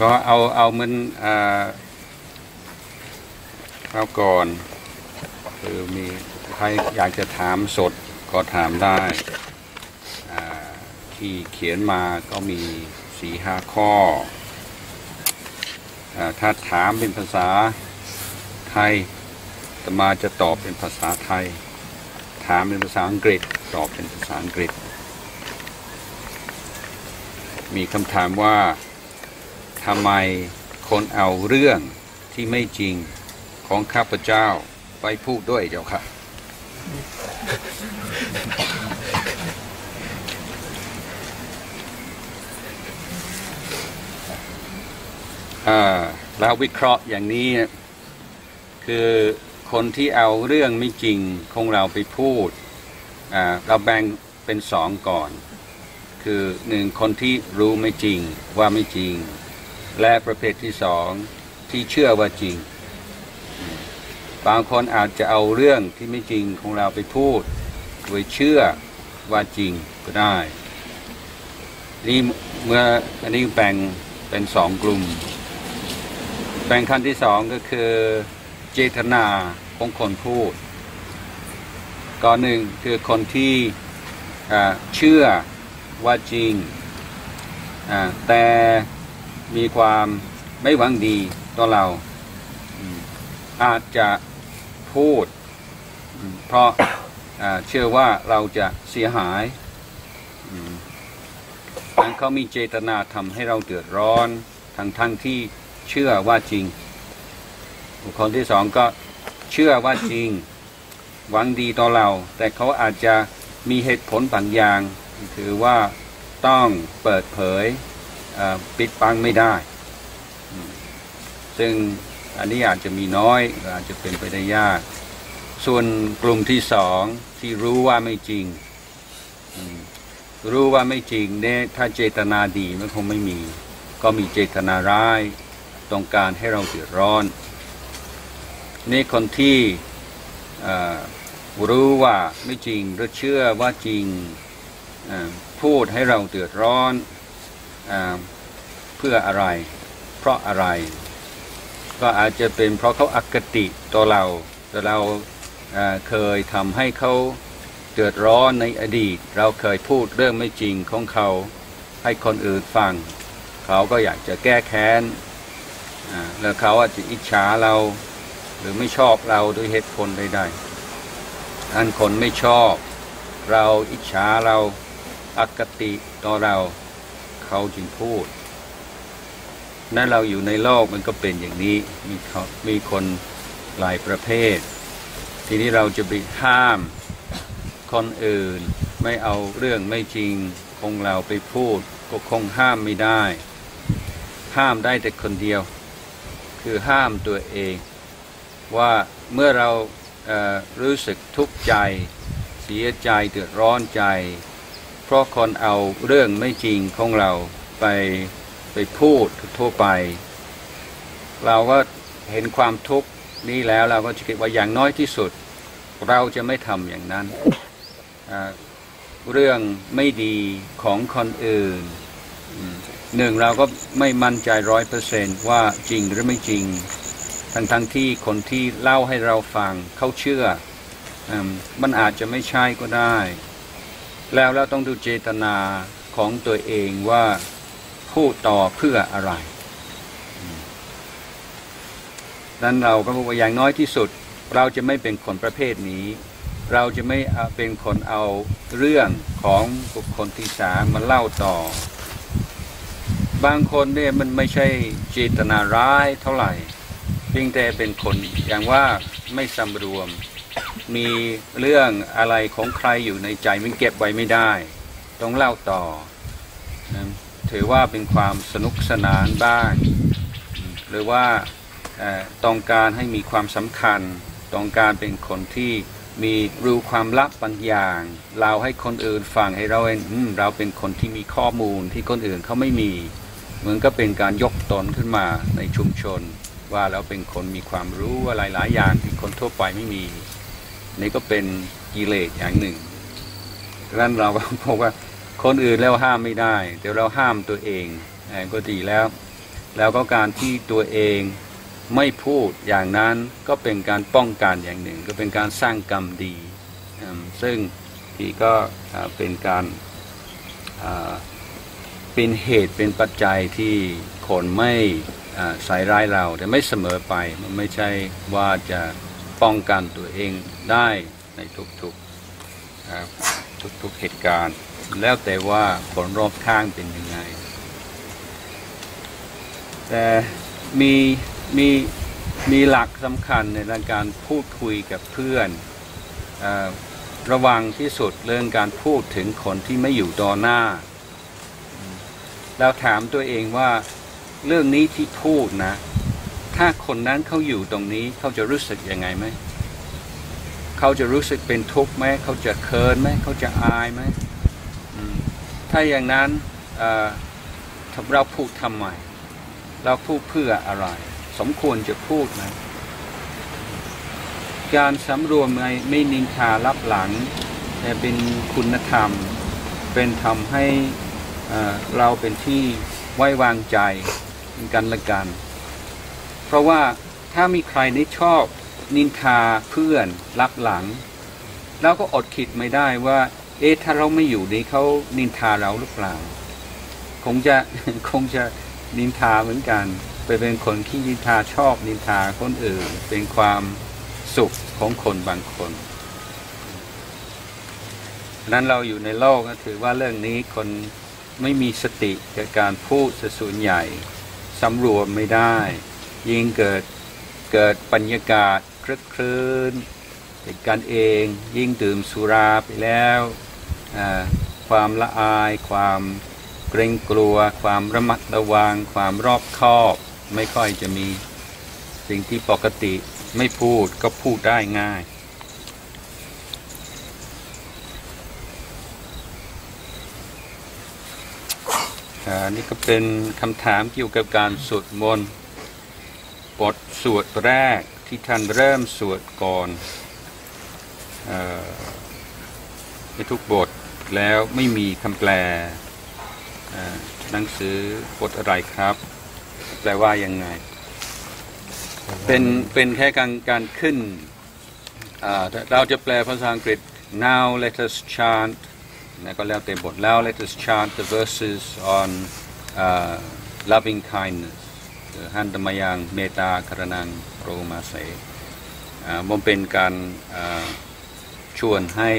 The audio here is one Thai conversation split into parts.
ก็เอาเอามันอ่าเอาก่อนคือมีใครอยากจะถามสดก็ถามได้ ที่เขียนมาก็มีสี่ห้าข้ออถ้าถามเป็นภาษาไทยอาตมาจะตอบเป็นภาษาไทย ถามเป็นภาษาอังกฤษ ตอบเป็นภาษาอังกฤษ มีคำถามว่า ทำไมคนเอาเรื่องที่ไม่จริงของข้าพเจ้าไปพูดด้วยเจ้าค่ะอ่าแล้ววิเคราะห์อย่างนี้ คือคนที่เอาเรื่องไม่จริงของเราไปพูดอ่าเราแบ่งเป็นสองก่อน คือหนึ่งคนที่รู้ไม่จริงว่าไม่จริง และประเภทที่สองที่เชื่อว่าจริง บางคนอาจจะเอาเรื่องที่ไม่จริงของเราไปพูดโดยเชื่อว่าจริงก็ได้ นี่เมื่ออันนี้แบ่งเป็นสองกลุ่ม แบ่งขั้นที่สองก็คือเจตนาของคนพูดก่อนหนึ่งคือคนที่เชื่อว่าจริงแต่ มีความไม่หวังดีต่อเรา อาจจะพูด เพราะเชื่อว่าเราจะเสียหายอืมนั้นเขามีเจตนาทำให้เราเดือดร้อนทั้งทั้งที่เชื่อว่าจริง บุคคลที่สองก็เชื่อว่าจริง หวังดีต่อเรา แต่เขาอาจจะมีเหตุผลบางอย่างคือว่าต้องเปิดเผย ปิดบังไม่ได้ ซึ่งอันนี้อาจจะมีน้อยอาจจะเป็นไปได้ยาก ส่วนกลุ่มที่สองที่รู้ว่าไม่จริง รู้ว่าไม่จริงเนี่ยถ้าเจตนาดีมันคงไม่มี ก็มีเจตนาร้ายต้องการให้เราเดือดร้อนนี่คนที่รู้ว่าไม่จริงหรือเชื่อว่าจริงพูดให้เราเดือดร้อน เพื่ออะไร เพราะอะไร ก็อาจจะเป็นเพราะเขาอคติต่อเราแต่เราเเคยทำให้เขาเดือดร้อนในอดีต เราเคยพูดเรื่องไม่จริงของเขาให้คนอื่นฟัง เขาก็อยากจะแก้แค้นแล้วเขาอาจจะอิจฉาเรา หรือไม่ชอบเราด้วยเหตุผลใดๆอันคนไม่ชอบ เราอิจฉาเราอคติต่อเรา เขาจึงพูด นั่นเราอยู่ในโลกมันก็เป็นอย่างนี้มีเขามีคนหลายประเภท ทีนี้เราจะไปห้ามคนอื่น ไม่เอาเรื่องไม่จริงของเราไปพูด ก็คงห้ามไม่ได้ ห้ามได้แต่คนเดียว คือห้ามตัวเอง ว่าเมื่อเราเอ่อรู้สึกทุกข์ใจ เสียใจเดือดร้อนใจ เพราะคนเอาเรื่องไม่จริงของเราไปไปพูดทั่วไป เราก็เห็นความทุกข์นี้แล้วเราก็จะคิดว่าอย่างน้อยที่สุด เราจะไม่ทำอย่างนั้น เรื่องไม่ดีของคนอื่นหนึ่งเราก็ไม่มั่นใจร้อยเปอร์เซนต์ว่าจริงหรือไม่จริง ทั้งทั้งที่คนที่เล่าให้เราฟังเขาเชื่ออมมันอาจจะไม่ใช่ก็ได้ แล้วเราต้องดูเจตนาของตัวเองว่าพูดต่อเพื่ออะไรอืมนั้นเราก็บอกว่าอย่างน้อยที่สุด เราจะไม่เป็นคนประเภทนี้ เราจะไม่เป็นคนเอาเรื่องของบุคคลที่สามมาเล่าต่อ บางคนเนี่ยมันไม่ใช่เจตนาร้ายเท่าไหร่เพียงแต่เป็นคนอย่างว่าไม่สำรวม มีเรื่องอะไรของใครอยู่ในใจมันเก็บไว้ไม่ได้ ต้องเล่าต่อ ถือว่าเป็นความสนุกสนานบ้าง หรือว่าต้องการให้มีความสำคัญ ต้องการเป็นคนที่มีรู้ความลับบางอย่างเราให้คนอื่นฟังให้เราเองเราเป็นคนที่มีข้อมูลที่คนอื่นเขาไม่มี เหมือนก็เป็นการยกตนขึ้นมาในชุมชน ว่าเราเป็นคนมีความรู้อะไรหลายอย่างที่คนทั่วไปไม่มี นี่ก็เป็นกิเลสอย่างหนึ่งดังนั้นเราก็บอกว่าคนอื่นแล้วห้ามไม่ได้ เดี๋ยวเราห้ามตัวเองก็ดีแล้ว แล้วก็การที่ตัวเองไม่พูดอย่างนั้นก็เป็นการป้องกันอย่างหนึ่ง ก็เป็นการสร้างกรรมดี ซึ่งที่ก็เป็นการเป็นเหตุเป็นปัจจัยที่คนไม่ใส่ร้ายเราแต่ไม่เสมอไปมันไม่ใช่ว่าจะ ป้องกันตัวเองได้ในทุกๆอ่าทุกๆเหตุการณ์ แล้วแต่ว่าคนรอบข้างเป็นยังไง แต่มีมีมีหลักสำคัญในเรื่องการพูดคุยกับเพื่อนอระวังที่สุดเรื่องการพูดถึงคนที่ไม่อยู่ต่อหน้า แล้วถามตัวเองว่าเรื่องนี้ที่พูดนะ ถ้าคนนั้นเขาอยู่ตรงนี้เขาจะรู้สึกยังไงไหมเขาจะรู้สึกเป็นทุกข์ไหมเขาจะเคินไหมเขาจะอายไหมถ้าอย่างนั้นเราพูดทำไมเราพูดเพื่ออะไร สมควรจะพูดไหมการสำรวมไม่ไม่นินทารับหลังแต่เป็นคุณธรรม เป็นทำให้เอ่อเราเป็นที่ไว้วางใจกันและกัน เพราะว่าถ้ามีใครที่ชอบนินทาเพื่อนรับหลังเราก็อดคิดไม่ได้ว่า เอ๊ะถ้าเราไม่อยู่นี่เขานินทาเราหรือเปล่า คงจะคงจะนินทาเหมือนกัน ไปเป็นคนขี้นินทาชอบนินทาคนอื่น เป็นความสุขของคนบางคนนั้นเราอยู่ในโลกก็ถือว่าเรื่องนี้คนไม่มีสติกับการพูดสส่วนใหญ่สำรวมไม่ได้ ยิ่งเกิดเกิดบรรยากาศคลึกครื้นเป็นการเองยิ่งดื่มสุราไปแล้วความละอาย ความเกรงกลัว ความระมัดระวัง ความรอบคอบ ไม่ค่อยจะมีสิ่งที่ปกติไม่พูดก็พูดได้ง่ายอ่านี่ก็เป็นคำถามเกี่ยวกับการสวดมนต์ บทสวดแรกที่ท่านเริ่มสวดก่อนออในทุกบทแล้วไม่มีคำแปลหนังสือบทอะไรครับ แปลว่ายังไง เป็นเป็นแค่การการขึ้น เราจะแปลภาษาอังกฤษ now let us chant นะก็แล้วแต่บทแล้ว let us chant the verses on uh, loving kindness หันตมยังเมตตากรนังโรมาเสอ่มันเป็นการชวนให้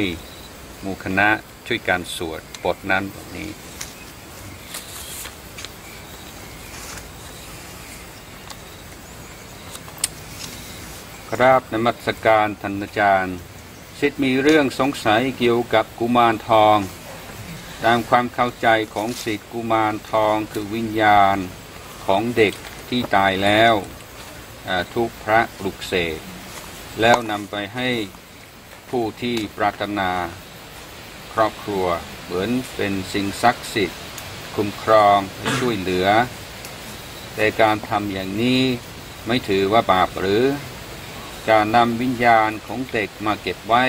หมู่คณะช่วยการสวดบทนั้นบทนี้ครับนมัสการท่านอาจารย์สิทธิ์มีเรื่องสงสัยเกี่ยวกับกุมารทอง ตามความเข้าใจของสิทธิ์กุมารทองคือวิญญาณของเด็ก ที่ตายแล้วทุกพระปลุกเสกแล้วนำไปให้ผู้ที่ปรารถนาครอบครัวเหมือนเป็นสิ่งศักดิ์สิทธิ์คุ้มครองช่วยเหลือ แต่การทำอย่างนี้ไม่ถือว่าบาปหรือ การนำวิญญาณของเด็กมาเก็บไว้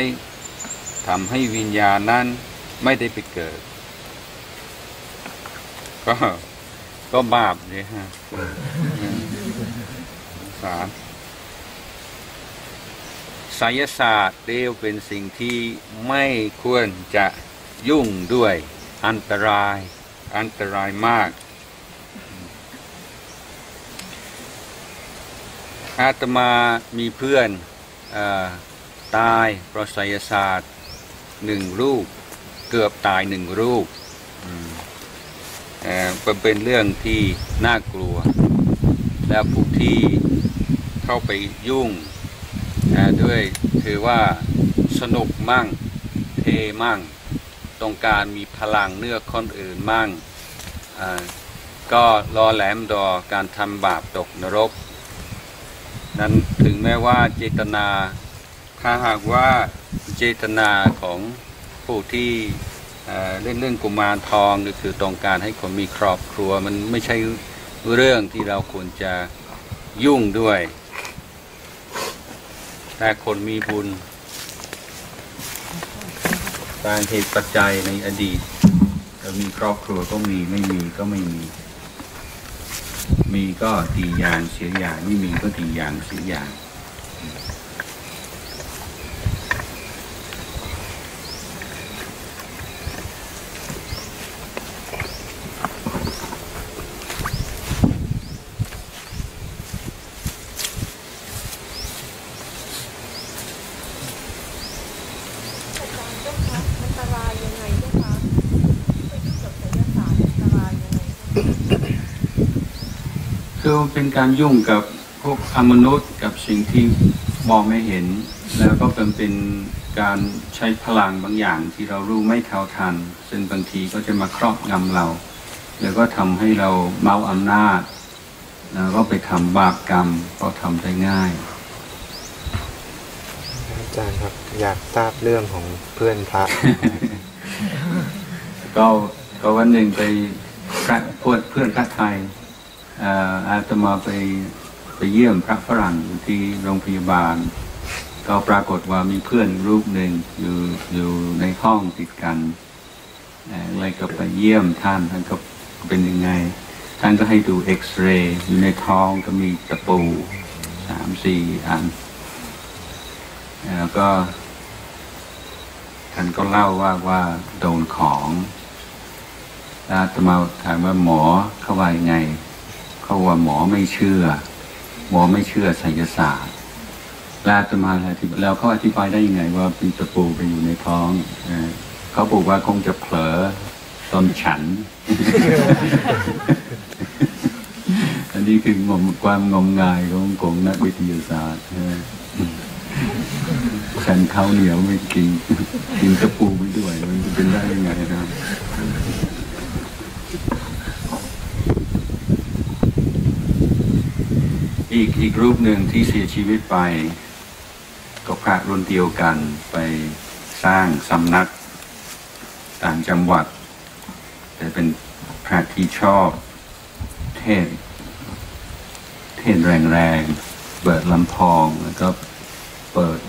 ทำให้วิญญาณนั้นไม่ได้ไปเกิด ก็ ก็บาปเลยฮะสามไสยศาสตร์เรียกเป็นสิ่งที่ไม่ควรจะยุ่งด้วยอันตราย อันตรายมาก อาตมามีเพื่อนออตายเพราะไสยศาสตร์หนึ่งรูป เกือบตายหนึ่งรูปอืม เเป็นเรื่องที่น่ากลัว แล้วผู้ที่เข้าไปยุ่งด้วยถือว่าสนุกมั่งเทมั่งต้องการมีพลังเนื้อคนอื่นมั่งก็รอแหลมดอการทำบาปตกนรก นั้นถึงแม้ว่าเจตนา ถ้าหากว่าเจตนาของผู้ที่ เอ่อเล่นเรื่องกุมารทองก็คือต้องการให้คนมีครอบครัว มันไม่ใช่เรื่องที่เราควรจะยุ่งด้วย แต่คนมีบุญตามเหตุปัจจัยในอดีตเรามีครอบครัวก็มีไม่มีก็ไม่มี มีก็ดีอย่างเสียอย่างไม่มีก็ดีอย่างเสียอย่าง อาจารย์เจ้าคะอันตรายยังไงเจ้าคะไปยุ่งกับไสยศาสตร์อันตรายยังไงเจ้าคะ คือมัน เป็นการยุ่งกับพวกอมนุษย์กับสิ่งที่มองไม่เห็น แล้วก็เป็นเป็นการใช้พลังบางอย่างที่เรารู้ไม่เท่าทัน ซึ่งบางทีก็จะมาครอบงำเรา แล้วก็ทำให้เราเมาอำนาจ แล้วก็ไปทำบาปกรรมก็ทำได้ง่ายอาจารย์ครับอยากทราบเรื่องของเพื่อนพระก็ก็วันหนึ่งไปพระเพื่อนเพื่อนพระไทยเอาตมาไปไปเยี่ยมพระฝรั่งอยู่ที่โรงพยาบาล ก็ปรากฏว่ามีเพื่อนรูปหนึ่งอยู่อยู่ในห้องติดกันเลยก็ไปเยี่ยมท่านท่านก็เป็นยังไง ท่านก็ให้ดูเอ็กซเรย์อยู่ในท้องก็มีตะปูสามสี่อัน แล้วก็ท่านก็เล่าว่าว่าโดนของอาตมาถามว่าหมอเขาว่ายังไง เขาว่าหมอไม่เชื่อ หมอไม่เชื่อไสยศาสตร์แล้วอาตมาแล้วเขาอธิบายได้ยังไง ว่ามีตะปูไปอยู่ในท้องเขาบอกว่าคงจะเผลอตอนฉัน อันนี้คืองมความงมงายของของนักวิทยาศาสตร์ฉันข้าวเหนียวไม่กินกินตะปูไปด้วย มันจะเป็นได้ยังไงนะครับ อีกอีกรูปหนึ่งที่เสียชีวิตไป ก็พระรุ่นเดียวกันไปสร้างสำนักต่างจังหวัด แต่เป็นพระที่ชอบเทศ เทศแรงๆ เปิดลำพองแล้วก็เปิด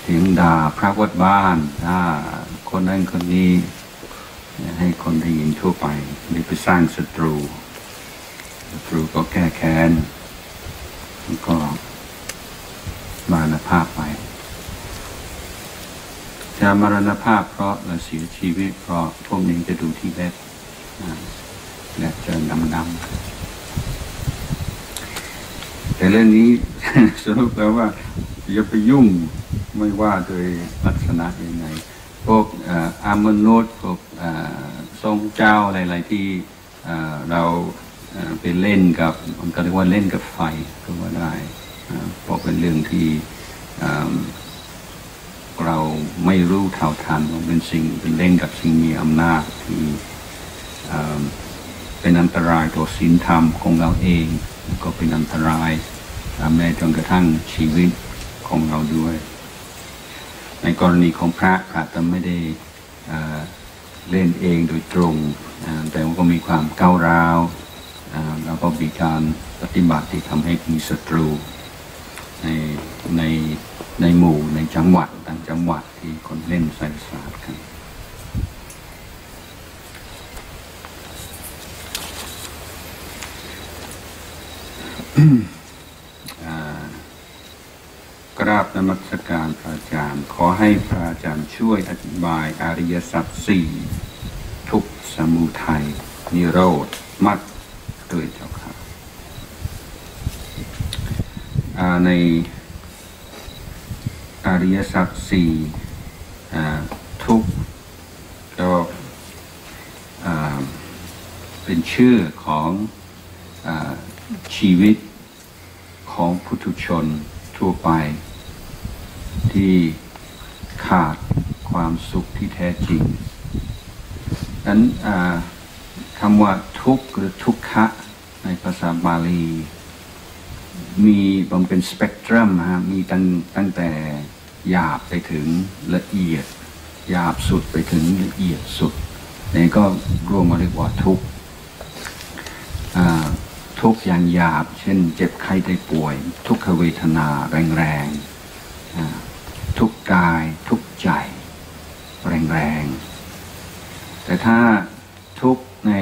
เสียงด่าพระวัดบ้านด่าคนนั้นคนนี้ให้คนได้ยินทั่วไป นี่ไปสร้างศัตรูศัตรูก็แก้แค้น ก็มรณภาพไปจะมรณภาพเพราะเราเสียชีวิตเพราะพวกนี้จะดูที่เล็บและจะดำๆแต่เรื่องนี้สรุปแล้วว่าอย่าไปยุ่งไม่ว่าโดยลักษณะยังไงพวกเอ่ออามนุษย์พวกทรงเจ้าอะไรๆที่เรา ไปเล่นกับมันก็เรียกว่าเล่นกับไฟก็ว่าได้เพราะเป็นเรื่องที่เราไม่รู้เท่าทันมันเป็นสิ่งเป็นเล่นกับสิ่งมีอำนาจที่เป็นอันตรายต่อศีลธรรมของเราเองก็เป็นอันตรายแม้จนกระทั่งชีวิตของเราด้วย ในกรณีของพระอาจจะไม่ได้เล่นเองโดยตรง แต่ว่าก็มีความก้าวร้าว แล้วก็มีการปฏิบัติที่ทำให้มีศัตรูในในในหมู่ในจังหวัดต่างจังหวัดที่คนเล่นไสยศาสตร์กันกราบนมัสการพระอาจารย์ ขอให้พระอาจารย์ช่วยอธิบายอริยสัจสี่ทุกสมุทัยนิโรธมรรค ด้วยเจ้าค่ะในอริยสัจสี่ทุกก็เป็นชื่อของอชีวิตของพุทุชนทั่วไป ที่ขาดความสุขที่แท้จริงนั้นอ่า คำว่าทุกข์หรือทุกขะในภาษาบาลี มีมันเป็นสเปกตรัมฮะมีตั้งตั้งแต่หยาบไปถึงละเอียดหยาบสุดไปถึงละเอียดสุดนี่ก็รวมมาเรียกว่าทุกข์ทุกข์อย่างหยาบ เช่น เจ็บไข้ได้ป่วย ทุกขเวทนาแรงๆอ่าทุกกายทุกใจ แรงๆแต่ถ้าทุกข ใน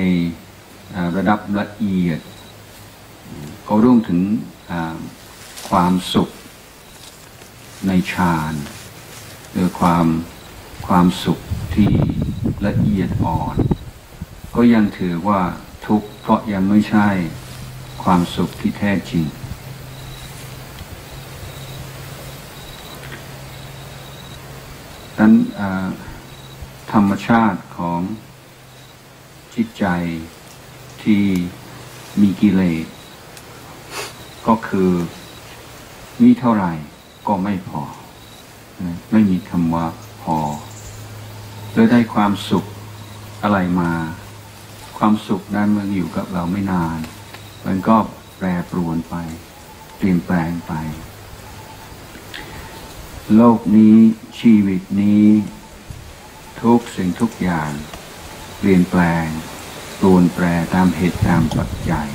ระดับละเอียดก็รวมถึงความสุขในฌานหรือความความสุขที่ละเอียดอ่อน ก็ยังถือว่าทุกข์เพราะยังไม่ใช่ความสุขที่แท้จริง นั้นอ่าธรรมชาติของ จิตใจที่มีกิเลสก็คือมีเท่าไหร่ก็ไม่พอ ไม่มีคำว่าพอแล้วได้ความสุขอะไรมา ความสุขนั้นมันอยู่กับเราไม่นาน มันก็แปรปรวนไป เปลี่ยนแปลงไป โลกนี้ชีวิตนี้ ทุกสิ่งทุกอย่าง เปลี่ยนแปลงปรวนแปรตามเหตุตามปัจจัย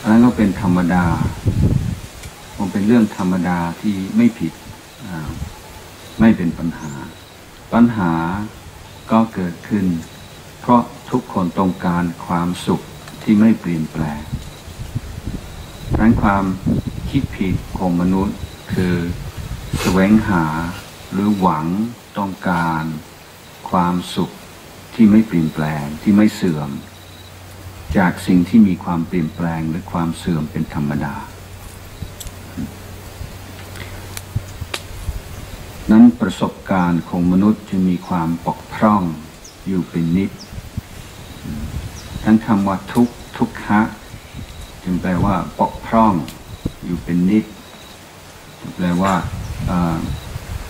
อันนั้นก็เป็นธรรมดา มันเป็นเรื่องธรรมดาที่ไม่ผิด ไม่เป็นปัญหา ปัญหาก็เกิดขึ้น เพราะทุกคนต้องการความสุขที่ไม่เปลี่ยนแปลงดังนั้นความคิดผิดของมนุษย์ คือแสวงหาหรือหวังต้องการความสุข ที่ไม่เปลี่ยนแปลงที่ไม่เสื่อม จากสิ่งที่มีความเปลี่ยนแปลงหรือความเสื่อมเป็นธรรมดา นั้นประสบการณ์ของมนุษย์จะมีความปกพร่องอยู่เป็นนิด ทั้งคำว่าทุกทุกขะจึงแปลว่าปกพร่องอยู่เป็นนิด แปลว่า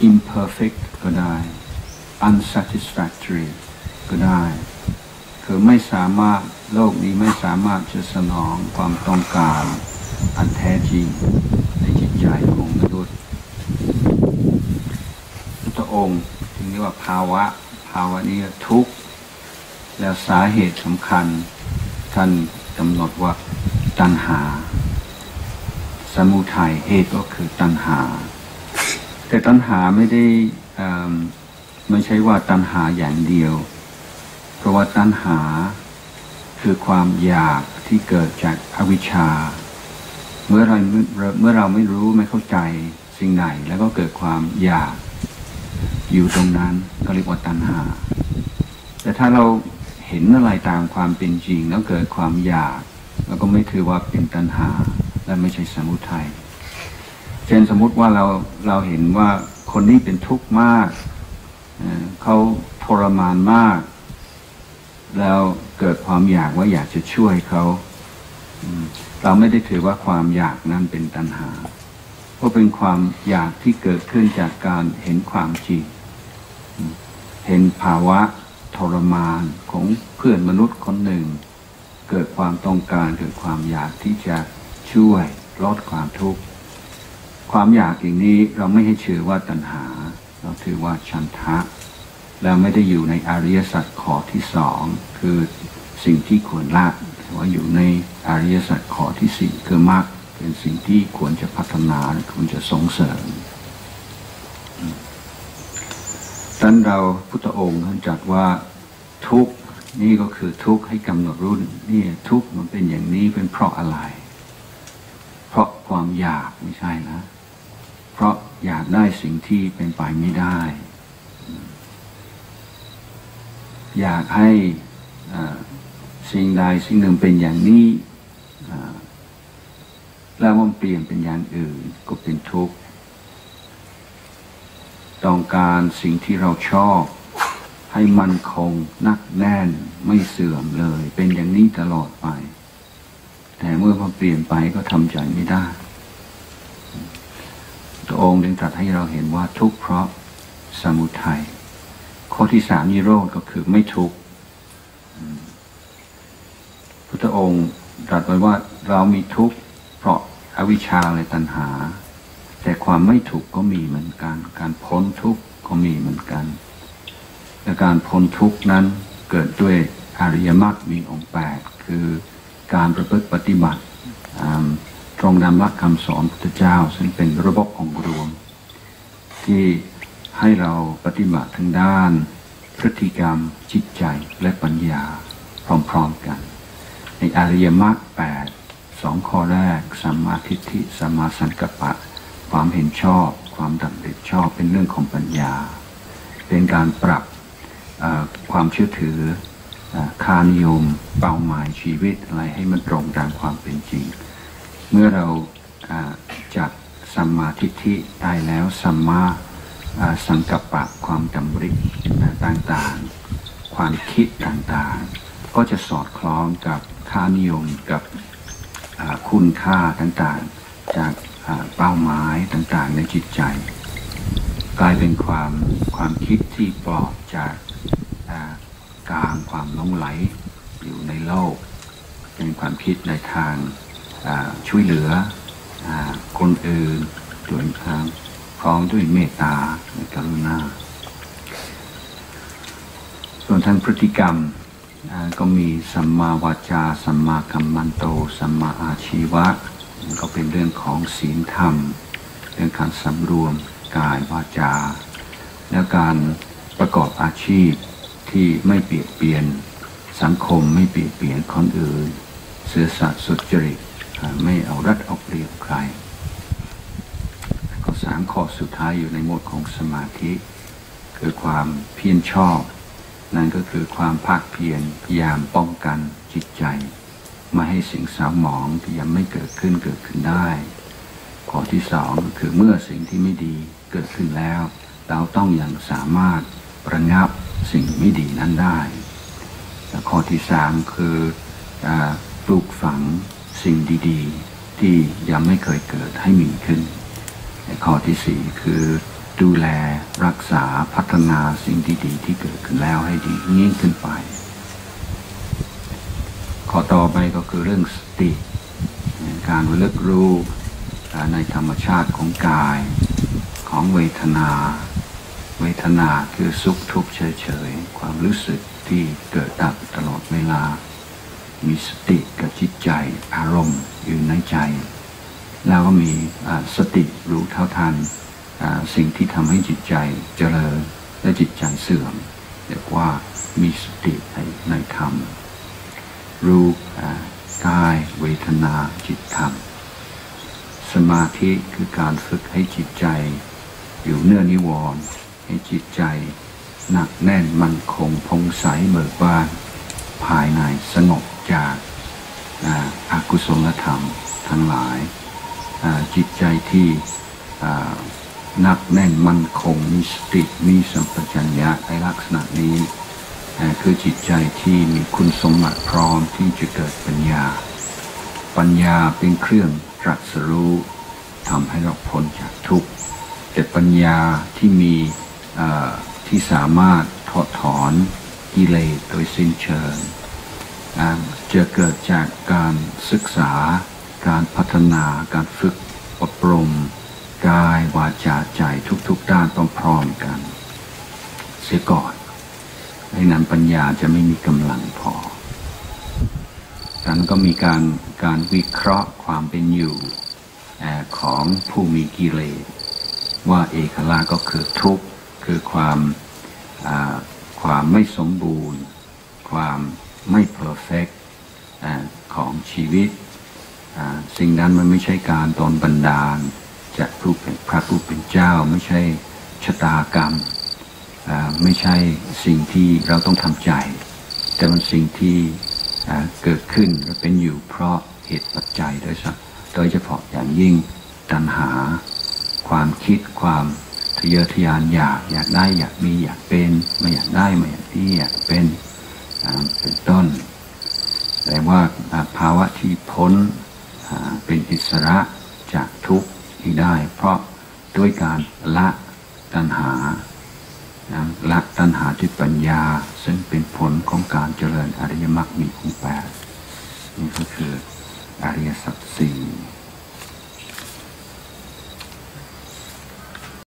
imperfect ก็ได้ unsatisfactory ก็ได้ คือไม่สามารถโลกนี้ไม่สามารถจะสนองความต้องการอันแท้จริงในจิตใจของมนุษย์พุทธองค์จึงเรียกว่าภาวะ ภาวะนี้ทุกข์ แล้วสาเหตุสำคัญ ท่านกำหนดว่าตัณหา สมุทัยเหตุก็คือตัณหา แต่ตัณหาไม่ได้ไม่ใช่ว่าตัณหาอย่างเดียว ราะว่าตัณหา คือความอยากที่เกิดจากอวิชชา เมื่อเราเมื่อเราไม่รู้ไม่เข้าใจสิ่งไหนแล้วก็เกิดความอยาก อยู่ตรงนั้นก็เรียกว่าตัณหา แต่ถ้าเราเห็นอะไรตามความเป็นจริงแล้วเกิดความอยาก แล้วก็ไม่ถือว่าเป็นตัณหา และไม่ใช่สมุทัยเช่นสมมุติว่าเราเราเห็นว่าคนนี้เป็นทุกข์มากเอ่อเขาทรมานมาก แล้วเกิดความอยากว่าอยากจะช่วยเขาเราไม่ได้ถือว่าความอยากนั้นเป็นตัณหา เพราะเป็นความอยากที่เกิดขึ้นจากการเห็นความจริง เห็นภาวะทรมานของเพื่อนมนุษย์คนหนึ่ง เกิดความต้องการเกิดความอยากที่จะช่วยลดความทุกข์ ความอยากอย่างนี้เราไม่ให้ชื่อว่าตัณหา เราถือว่าชันทะ แล้วไม่ได้อยู่ในอริยสัจข้อที่สองคือสิ่งที่ควรละแต่ว่าอยู่ในอริยสัจข้อที่สี่คือมรรคเป็นสิ่งที่ควรจะพัฒนาควรจะส่งเสริมท่านเราพุทธองค์ท่านจัดว่าทุกนี่ก็คือทุกให้กำหนดรู้นี่ทุกมันเป็นอย่างนี้เป็นเพราะอะไร เพราะความอยากไม่ใช่นะ เพราะอยากได้สิ่งที่เป็นไปไม่ได้ อยากให้สิ่งใดสิ่งหนึ่งเป็นอย่างนี้แล้วมันเปลี่ยนเป็นอย่างอื่นก็เป็นทุกข์ต้องการสิ่งที่เราชอบ ให้มันคงนักแน่นไม่เสื่อมเลย เป็นอย่างนี้ตลอดไป แต่เมื่อมันเปลี่ยนไปก็ทำใจไม่ได้พระองค์จึงตรัสให้เราเห็นว่าทุกข์เพราะสมุทัย ข้อที่สามนิโรธก็คือไม่ทุกข์พุทธองค์ตรัสไว้ว่าเรามีทุกข์เพราะอาวิชชาและตัณหา แต่ความไม่ทุกข์ก็มีเหมือนกัน การพ้นทุกข์ก็มีเหมือนกันและการพ้นทุกข์นั้นเกิดด้วยอริยมรรคมีองค์แปดคือการประพฤติปฏิบัติตรงนำหลักคำสอนพุทธเจ้า ซึ่งเป็นระบบองค์รวมที่ ให้เราปฏิบัติทางด้าน พฤติกรรมจิตใจและปัญญาพร้อมๆกัน ในอริยมรรคแปดสองข้อแรกสัมมาทิฏฐิสัมมาสังกัปปะ ความเห็นชอบ ความดำริชอบเป็นเรื่องของปัญญา เป็นการปรับความเชื่อถืออค่านิยมเป้าหมายชีวิตอะไรให้มันตรงตามความเป็นจริง เมื่อเราจัดสัมมาทิฏฐิได้แล้วสัมมา สังกัปปะความดำริต่างๆ ความคิดต่างๆ ก็จะสอดคล้องกับค่านิยมกับคุณค่าต่างๆ จากเป้าหมายต่างๆ ในจิตใจ กลายเป็นความความคิดที่ปลอดจากอ่ากามความหลงไหลอยู่ในโลก เป็นความคิดในทางช่วยเหลืออคนอื่นด้วยทาง อมด้วยเมตตาและกรุณา ส่วนทางพฤติกรรมก็มีสัมมาวาจา สัมมากัมมันโต สัมมาอาชีวะ ก็เป็นเรื่องของศีลธรรม เรื่องการสำรวมกายวาจา และการประกอบอาชีพที่ไม่เบียดเบียนสังคมไม่เบียดเบียนคนอื่นเสือสัตย์สุจริตไม่เอารัดเอาเปรียบใครามข้อสุดท้ายอยู่ในหมวดของสมาธิ คือความเพียรชอบ นั่นก็คือความภาคเพียรพยายามป้องกันจิตใจไม่ให้สิ่งสาวหมองที่ยังไม่เกิดขึ้นเกิดขึ้นได้ข้อที่สองก็คือเมื่อสิ่งที่ไม่ดีเกิดขึ้นแล้ว เราต้องยังสามารถระงับสิ่งไม่ดีนั้นได้และข้อที่สามคือปลูกฝังสิ่งดี ๆ ที่ยังไม่เคยเกิดให้มีขึ้น ข้อที่สี่คือดูแลรักษาพัฒนาสิ่งดีๆที่เกิดขึ้นแล้วให้ดียิ่งขึ้นไป ข้อต่อไปก็คือเรื่องสติการระลึกรู้ในธรรมชาติของกายของเวทนา เวทนาคือสุขทุกข์เฉยๆ ความรู้สึกที่เกิดดับตลอดเวลา มีสติกับจิตใจอารมณ์อยู่ในใจ แล้วก็มีสติรู้เท่าทันสิ่งที่ทำให้จิตใจเจริญและจิตใจเสื่อมเรียกว่ามีสติในในธรรม รู้กายเวทนาจิตธรรม สมาธิคือการฝึกให้จิตใจ อยู่เนื้อนิวรณ์ให้จิตใจ หนักแน่นมั่นคงพงใสเบิกบาน ภายในสงบจากอากุศลธรรมทั้งหลาย จิตใจที่นักแน่นมั่นคงมีสติมีสัมปชัญญะในลักษณะนี้คือจิตใจที่มีคุณสมบัติพร้อมที่จะเกิดปัญญา ปัญญาเป็นเครื่องตรัสรู้ทำให้เราพ้นจากทุกข์แต่ปัญญาที่มีที่สามารถถอดถอนกิเลสโดยสิ้นเชิงจะเกิดจากการศึกษา การพัฒนาการฝึกอบรม กายวาจาใจทุกๆด้านต้องพร้อมกัน เสียก่อนดังนั้นปัญญาจะไม่มีกำลังพอดันั้นก็มีการการวิเคราะห์ความเป็นอยู่ของผู้มีกิเลสว่าเอกลาก็คือทุกข์คือความความไม่สมบูรณ์ ความไม่เพอร์เฟกของชีวิต สิ่งนั้นมันไม่ใช่การตอนบันดาลจากผู้เป็นพระผู้เป็นเจ้า ไม่ใช่ชะตากรรมไม่ใช่สิ่งที่เราต้องทำใจ แต่มันสิ่งที่เกิดขึ้นและเป็นอยู่เพราะเหตุปัจจัยโดยเฉโดยเฉพาะอย่างยิ่งตัณหา ความคิดความทะเยอทะยานอยากอยากได้อยากมีอยากเป็นไม่อยากได้ไม่อยากที่อยากเป็นเป็นต้นแต่ว่าภาวะที่พ้น เป็นอิสระจากทุกข์ที่ได้ เพราะด้วยการละตัณหานะละตัณหาที่ปัญญา ซึ่งเป็นผลของการเจริญอริยมรรคมีองค์แปดนี่ก็คืออริยสัจสี่